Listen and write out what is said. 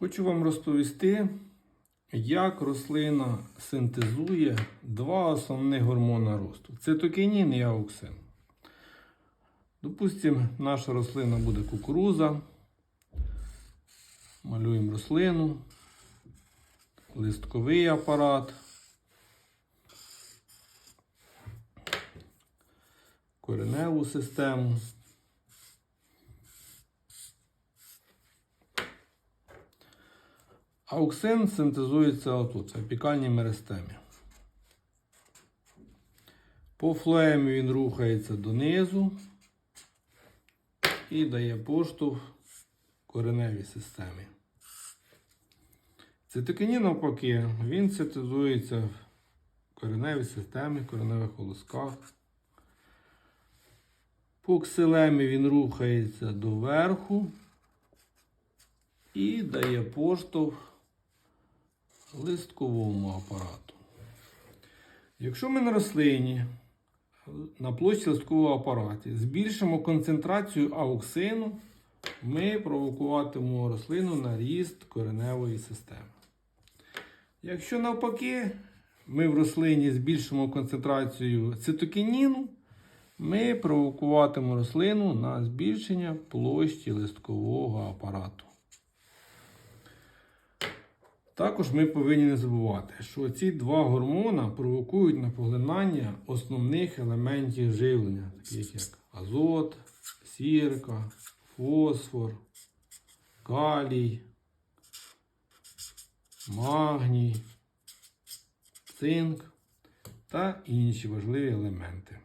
Хочу вам розповісти, як рослина синтезує два основних гормони росту цитокінін і ауксин. Допустимо, наша рослина буде кукуруза. Малюємо рослину, листковий апарат, кореневу систему. Ауксин синтезується отут, в апікальній меристемі. По флеємі він рухається донизу і дає поштовх кореневій системі. Цитокінін, навпаки, він синтезується в кореневій системі, кореневих волосках. По ксилемі він рухається доверху і дає поштовх листковому апарату. Якщо ми на рослині на площі листкового апараті збільшимо концентрацію ауксину, ми провокуватимемо рослину на ріст кореневої системи. Якщо навпаки, ми в рослині збільшимо концентрацію цитокініну, ми провокуватимемо рослину на збільшення площі листкового апарату. Також ми повинні не забувати, що ці два гормони провокують на поглинання основних елементів живлення, таких як азот, сірка, фосфор, калій, магній, цинк та інші важливі елементи.